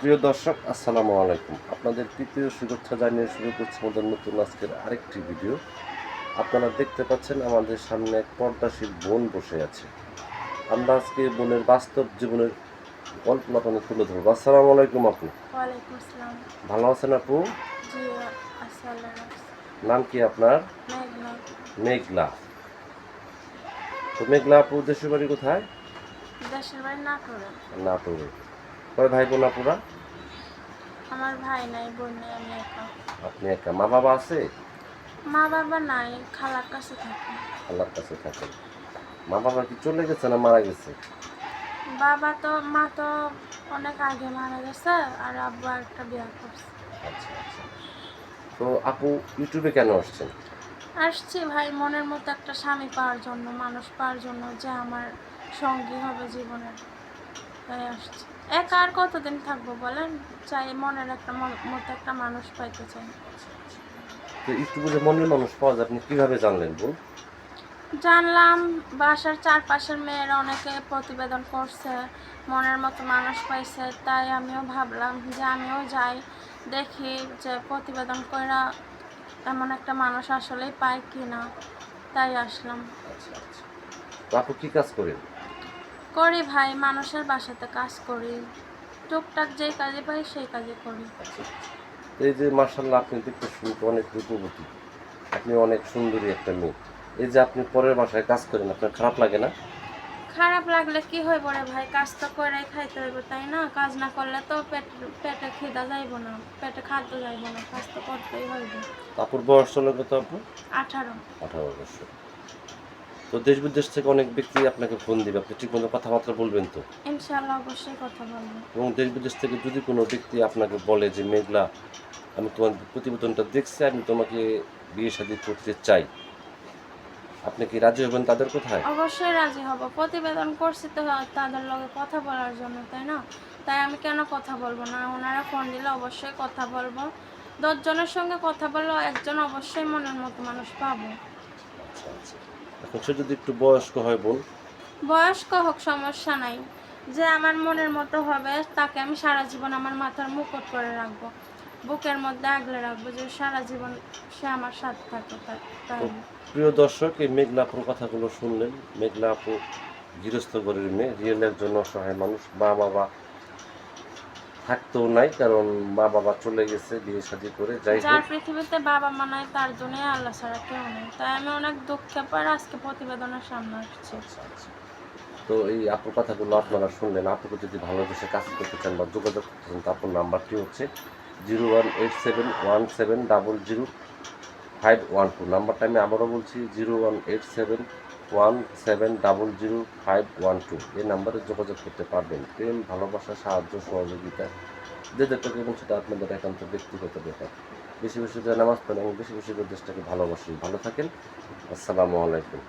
প্রিয় দর্শক আসসালামু আলাইকুম। আপনাদের তৃতীয় শুভেচ্ছা জানিয়ে শুরু করছি আমাদের নতুন আজকের আরেকটি ভিডিও। আপনারা দেখতে পাচ্ছেন আমাদের সামনে এক পর্দাশীল বোন বসে আছে। আমরা আজকে বোনের বাস্তব জীবনের কল্পনা পানে তুলে ধরবো। আসসালামু আলাইকুম আপু। ভালো আছেন আপু? নাম কি আপনার? মেঘলা। তো মেঘলা আপু দেশের বাড়ি কোথায়? নাটোরে। কয় ভাই বোন আপুরা? আমার ভাই নাই বোন নাই আমি একা। আপনি একা। মা বাবা আছে? মা বাবা নাই খালার কাছে থাকে। আল্লাহর কাছে থাকে। মা বাবা কি চলে গেছে না মারা গেছে? বাবা তো মা তো অনেক আগে মারা গেছে আর আব্বু একটা বিয়ে করছে। আচ্ছা আচ্ছা। তো আপু ইউটিউবে কেন আসছেন? আসছি ভাই মনের মতো একটা স্বামী পাওয়ার জন্য মানুষ পাওয়ার জন্য যে আমার সঙ্গী হবে জীবনের তাই আসছি। একা আর কতদিন থাকব বলেন? চাই মনের একটা মতো একটা মানুষ পাইতে চাই। তো ইউটিউবে যে মনের মানুষ পাওয়া যায় আপনি কীভাবে জানলেন বল জানলাম বাসার চারপাশের মেয়েরা অনেকে প্রতিবেদন করছে মনের মতো মানুষ পাইছে তাই আমিও ভাবলাম যে আমিও যাই দেখি যে প্রতিবেদন কইরা এমন একটা মানুষ আসলেই পায় কি না তাই আসলাম। আচ্ছা আচ্ছা। আপু কি কাজ করেন? করি ভাই মানুষের বাসাতে কাজ করি। টুকটাক যেই কাজে পাই সেই কাজে করি। এই যে মার্শাল্লাহ আপনি দেখতে শুনতে অনেক রূপবতী। আপনি অনেক সুন্দরী একটা মেয়ে। এই যে আপনি পরের বাসায় কাজ করেন আপনার খারাপ লাগে না? খারাপ লাগলে কি হয় রে ভাই? কাজ তো করেই খাইতে হইব তাই না? কাজ না করলে তো পেট পেটে খিদা যাইব না পেটে খাদ্য যাইব না কাজ তো করতেই হইব। আপুর বয়স চলে কত আপু? আঠারো। আঠারো বছর। তো দেশ বিদেশ থেকে অনেক ব্যক্তি আপনাকে ফোন দিবে। আপনি ঠিক মতো কথাবার্তা বলবেন তো? ইনশাল্লাহ অবশ্যই কথা বলব। এবং দেশ বিদেশ থেকে যদি কোনো ব্যক্তি আপনাকে বলে যে মেঘলা আমি তোমার প্রতিবেদনটা দেখছি আমি তোমাকে বিয়ে শাদী করতে চাই। আপনি কি রাজি হবেন তাদের কোথায়? অবশ্যই রাজি হব। প্রতিবেদন করছি তো তাদের লগে কথা বলার জন্য তাই না? তাই আমি কেন কথা বলব না? ওনারা ফোন দিলে অবশ্যই কথা বলব। দশজনের সঙ্গে কথা বললেও একজন অবশ্যই মনের মতো মানুষ পাবো। আচ্ছা আচ্ছা। এখন সে যদি একটু বয়স্ক হয় বোন বয়স্ক হোক সমস্যা নাই। যে আমার মনের মতো হবে তাকে আমি সারা জীবন আমার মাথার মুকুট করে রাখব। বুকের মধ্যে আগলে রাখব যে সারা জীবন সে আমার সাথে থাকবে তাই প্রিয় দর্শক এই মেঘলা আপুর কথাগুলো শুনলেন। মেঘলা আপু গৃহস্থ ঘরের মেয়ে রিয়েল একজন অসহায় মানুষ মা বাবা থাকতেও নাই কারণ মা বাবা চলে গেছে বিয়ে শাদী করে যাই যার পৃথিবীতে বাবা মা নাই তার জন্যই আল্লাহ ছাড়া কেউ নেই। তাই আমি অনেক দুঃখে পর আজকে প্রতিবেদনের সামনে আসছি। আচ্ছা আচ্ছা। তো এই আপুর কথাগুলো আপনারা শুনলেন। আপুকে যদি ভালোবেসে কাজ করতে চান বা যোগাযোগ করতে চান তো আপুর নাম্বারটি হচ্ছে zero one eight seven one seven double zero five one two. নাম্বারটা আমি আবারও বলছি zero one eight seven one seven double zero five one two এই নাম্বারে যোগাযোগ করতে পারবেন। প্রেম, ভালোবাসা, সাহায্য, সহযোগিতা। যে যেটা করবেন সেটা আপনাদের একান্ত ব্যক্তিগত ব্যাপার। বেশি বেশি করে নামাজ পড়েন এবং বেশি বেশি দেশটাকে ভালোবাসেন ভালো থাকেন। আসসালামু আলাইকুম।